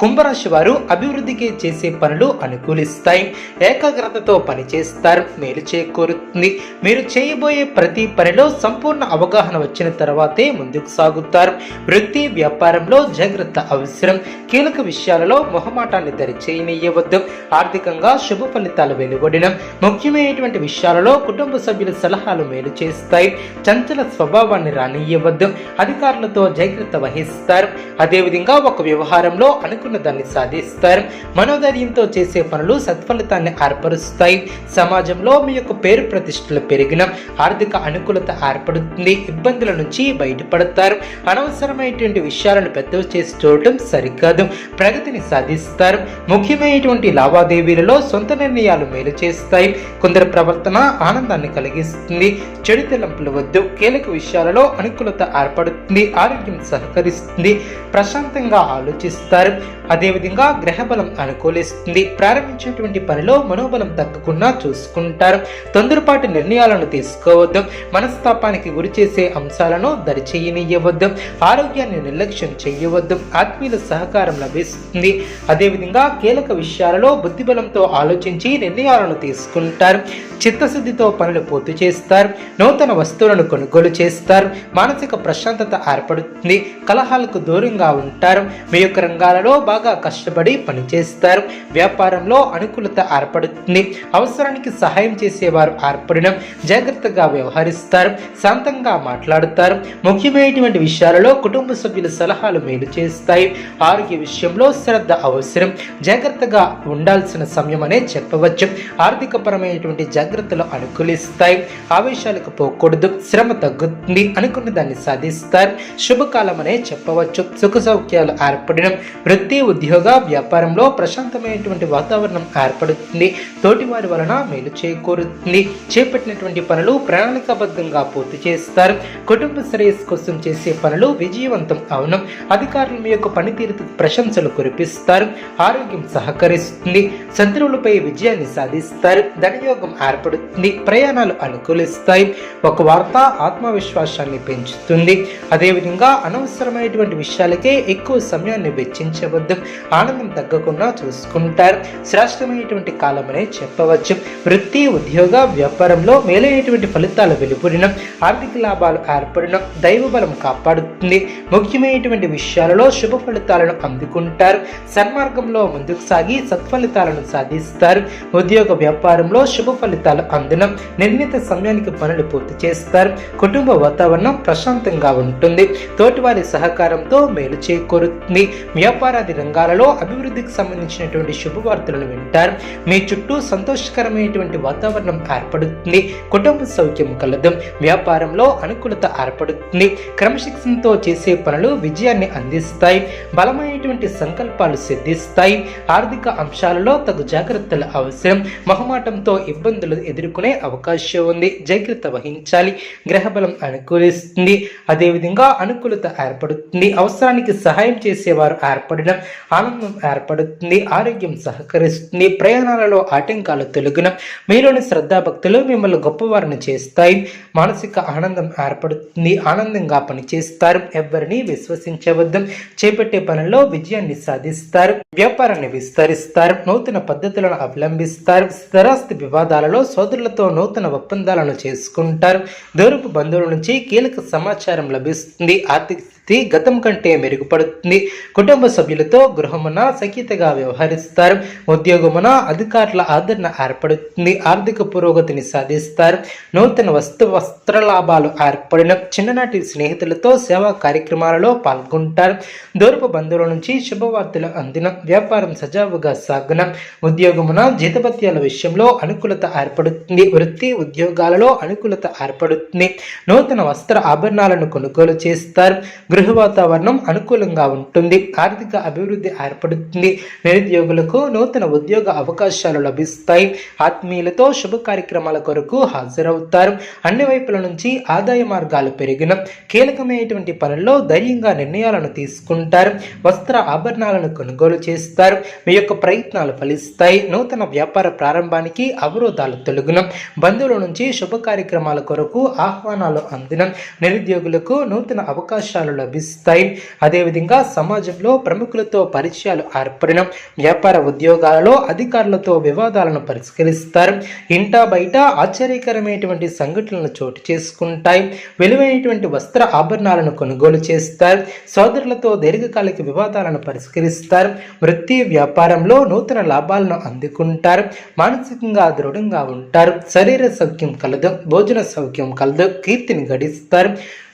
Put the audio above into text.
కుంభరాశి వారు అభివృద్ధికి చేసే పనులు అనుకూలిస్తాయి. ఏకాగ్రతతో పనిచేస్తారు. మేలు చేకూరుతుంది. మీరు చేయబోయే ప్రతి పనిలో సంపూర్ణ అవగాహన వచ్చిన తర్వాతే ముందుకు సాగుతారు. వృత్తి వ్యాపారంలో జాగ్రత్త అవసరం. కీలక విషయాలలో మొహమాటాన్ని దరిచేయనీయవద్దు ఆర్థికంగా శుభ ఫలితాలు వెలువడిన. ముఖ్యమైనటువంటి విషయాలలో కుటుంబ సభ్యుల సలహాలు మేలు చేస్తాయి. చంచల స్వభావాన్ని రానియవద్దు అధికారులతో జాగ్రత్త వహిస్తారు. అదేవిధంగా ఒక వ్యవహారంలో అనుకున్న దాన్ని సాధిస్తారు. మనోధైర్యంతో చేసే పనులు సత్ఫలితాన్ని ఏర్పరుస్తాయి. సమాజంలో మీ యొక్క పేరు ప్రతిష్టలు పెరిగిన ఆర్థిక అనుకూలత ఏర్పడుతుంది. ఇబ్బందుల నుంచి బయటపడతారు. అనవసరమైనటువంటి విషయాలను పెద్దవి చేసి చూడటం సరికాదు. ప్రగతిని సాధిస్తారు. ముఖ్యమైనటువంటి లావాదేవీలలో సొంత నిర్ణయాలు మేలు చేస్తాయి. కొందరి ప్రవర్తన ఆనందాన్ని కలిగిస్తుంది. చెడు తలంపులు వద్దు. కీలక విషయాలలో అనుకూలత ఏర్పడుతుంది. ఆరోగ్యం సహకరిస్తుంది. ప్రశాంతంగా ఆలోచిస్తారు. అదేవిధంగా గ్రహబలం అనుకూలిస్తుంది. ప్రారంభించేటువంటి పనిలో మనోబలం తగ్గకుండా చూసుకుంటారు. తొందరపాటు నిర్ణయాలను తీసుకోవద్దు. మనస్తాపానికి గురి చేసే అంశాలను దరిచేయనీయవద్దు ఆరోగ్యాన్ని నిర్లక్ష్యం చేయవద్దు. ఆత్మీయుల సహకారం లభిస్తుంది. అదేవిధంగా కీలక విషయాలలో బుద్ధిబలంతో ఆలోచించి నిర్ణయాలను తీసుకుంటారు. చిత్తశుద్ధితో పనులు పూర్తి చేస్తారు. నూతన వస్తువులను కొనుగోలు చేస్తారు. మానసిక ప్రశాంతత ఏర్పడుతుంది. కలహాలకు దూరంగా ఉంటారు. మీ యొక్క రంగాలలో బాగా బాగా కష్టపడి పనిచేస్తారు. వ్యాపారంలో అనుకూలత ఏర్పడుతుంది. అవసరానికి సహాయం చేసేవారు ఏర్పడడం జాగ్రత్తగా వ్యవహరిస్తారు. శాంతంగా మాట్లాడుతారు. ముఖ్యమైనటువంటి విషయాలలో కుటుంబ సభ్యుల సలహాలు మేలు చేస్తాయి. ఆరోగ్య విషయంలో శ్రద్ధ అవసరం. జాగ్రత్తగా ఉండాల్సిన సమయం అనే చెప్పవచ్చు. ఆర్థిక పరమైనటువంటి జాగ్రత్తలు అనుకూలిస్తాయి. ఆవేశాలకు పోకూడదు. శ్రమ తగ్గుతుంది. అనుకున్న దాన్ని సాధిస్తారు. శుభకాలం అనే చెప్పవచ్చు. సుఖ సౌఖ్యాలు ఏర్పడడం వృత్తి ఉద్యోగ వ్యాపారంలో ప్రశాంతమైనటువంటి వాతావరణం ఏర్పడుతుంది. తోటివారి వలన మేలు చేకూరుతుంది. చేపట్టినటువంటి పనులు ప్రణాళికాబద్ధంగా పూర్తి చేస్తారు. కుటుంబ శ్రేయస్ కోసం చేసే పనులు విజయవంతం అవును. అధికారులు మీ యొక్క పనితీరుకు ప్రశంసలు కురిపిస్తారు. ఆరోగ్యం సహకరిస్తుంది. శత్రువులపై విజయాన్ని సాధిస్తారు. ధనయోగం ఏర్పడుతుంది. ప్రయాణాలు అనుకూలిస్తాయి. ఒక వార్త ఆత్మవిశ్వాసాన్ని పెంచుతుంది. అదేవిధంగా అనవసరమైనటువంటి విషయాలకే ఎక్కువ సమయాన్ని వెచ్చించవద్దు. ఆనందం తగ్గకుండా చూసుకుంటారు. శ్రేష్టమైనటువంటి కాలమనే చెప్పవచ్చు. వృత్తి ఉద్యోగ వ్యాపారంలో మేలైనటువంటి ఫలితాలు వెలువడిన ఆర్థిక లాభాలు ఏర్పడిన దైవ బలం కాపాడుతుంది. ముఖ్యమైనటువంటి విషయాలలో శుభ ఫలితాలను అందుకుంటారు. సన్మార్గంలో ముందుకు సాగి సత్ఫలితాలను సాధిస్తారు. ఉద్యోగ వ్యాపారంలో శుభ ఫలితాలు అందడం నిర్ణీత సమయానికి పనులు పూర్తి చేస్తారు. కుటుంబ వాతావరణం ప్రశాంతంగా ఉంటుంది. తోటివారి సహకారంతో మేలు చేకూరుతుంది. వ్యాపారాది రంగాలలో అభివృద్ధికి సంబంధించినటువంటి శుభవార్తలను వింటారు. మీ చుట్టూ సంతోషకరమైనటువంటి వాతావరణం ఏర్పడుతుంది. కుటుంబ సౌఖ్యం కలదు. వ్యాపారంలో అనుకూలత ఏర్పడుతుంది. క్రమశిక్షణతో చేసే పనులు విజయాన్ని అందిస్తాయి. బలమైనటువంటి సంకల్పాలు సిద్ధిస్తాయి. ఆర్థిక అంశాలలో తగు జాగ్రత్తలు అవసరం. మొహమాటంతో ఇబ్బందులు ఎదుర్కొనే అవకాశం ఉంది. జాగ్రత్త వహించాలి. గ్రహబలం అనుకూలిస్తుంది. అదేవిధంగా అనుకూలత ఏర్పడుతుంది. అవసరానికి సహాయం చేసేవారు ఏర్పడడం ఆనందం ఏర్పడుతుంది ఆరోగ్యం సహకరిస్తుంది ప్రయాణాలలో ఆటంకాలు తొలగిన మీలోని శ్రద్ధాభక్తులు మిమ్మల్ని గొప్పవారిని చేస్తాయి. మానసిక ఆనందం ఏర్పడుతుంది ఆనందంగా పనిచేస్తారు. ఎవరిని విశ్వసించవద్దు. చేపట్టే పనుల్లో విజయాన్ని సాధిస్తారు. వ్యాపారాన్ని విస్తరిస్తారు. నూతన పద్ధతులను అవలంబిస్తారు. స్థిరాస్తి వివాదాలలో సోదరులతో నూతన ఒప్పందాలను చేసుకుంటారు. దూరపు బంధువుల నుంచి కీలక సమాచారం లభిస్తుంది. ఆర్థిక స్థితి గతం కంటే మెరుగుపడుతుంది. కుటుంబ సభ్యులతో గృహమున సఖితగా వ్యవహరిస్తారు. ఉద్యోగమున అధికారుల ఆదరణ ఏర్పడుతుంది. ఆర్థిక పురోగతిని సాధిస్తారు. నూతన వస్తు వస్త్ర లాభాలు ఏర్పడిన చిన్ననాటి స్నేహితులతో సేవా కార్యక్రమాలలో పాల్గొంటారు. దూరపు బంధువుల నుంచి శుభవార్తలు అందిన వ్యాపారం సజావుగా సాగున ఉద్యోగమున జీతపత్యాల విషయంలో అనుకూలత ఏర్పడుతుంది. వృత్తి ఉద్యోగాలలో అనుకూలత ఏర్పడుతుంది. నూతన వస్త్ర ఆభరణాలను కొనుగోలు చేస్తారు. గృహ వాతావరణం అనుకూలంగా ఉంటుంది. ఆర్థిక అభివృద్ధి అభివృద్ధి ఏర్పడుతుంది. నిరుద్యోగులకు నూతన ఉద్యోగ అవకాశాలు లభిస్తాయి. ఆత్మీయులతో శుభ కార్యక్రమాల కొరకు హాజరవుతారు. అన్ని వైపుల నుంచి ఆదాయ మార్గాలు పెరిగిన కీలకమైనటువంటి పనుల్లో ధైర్యంగా నిర్ణయాలను తీసుకుంటారు. వస్త్ర ఆభరణాలను కొనుగోలు చేస్తారు. మీ యొక్క ప్రయత్నాలు ఫలిస్తాయి. నూతన వ్యాపార ప్రారంభానికి అవరోధాలు తొలగిన బంధువుల నుంచి శుభ కార్యక్రమాల కొరకు ఆహ్వానాలు అందిన నిరుద్యోగులకు నూతన అవకాశాలు లభిస్తాయి. అదేవిధంగా సమాజంలో ప్రముఖులతో పరిచయాలు ఏర్పడిన వ్యాపార ఉద్యోగాలలో అధికారులతో వివాదాలను పరిష్కరిస్తారు. ఇంటా బయట ఆశ్చర్యకరమైనటువంటి సంఘటనలు చోటు చేసుకుంటాయి. విలువైనటువంటి వస్త్ర ఆభరణాలను కొనుగోలు చేస్తారు. సోదరులతో దీర్ఘకాలిక వివాదాలను పరిష్కరిస్తారు. వృత్తి వ్యాపారంలో నూతన లాభాలను అందుకుంటారు. మానసికంగా దృఢంగా ఉంటారు. శరీర సౌఖ్యం కలదు. భోజన సౌఖ్యం కలదు. కీర్తిని గడిస్తారు.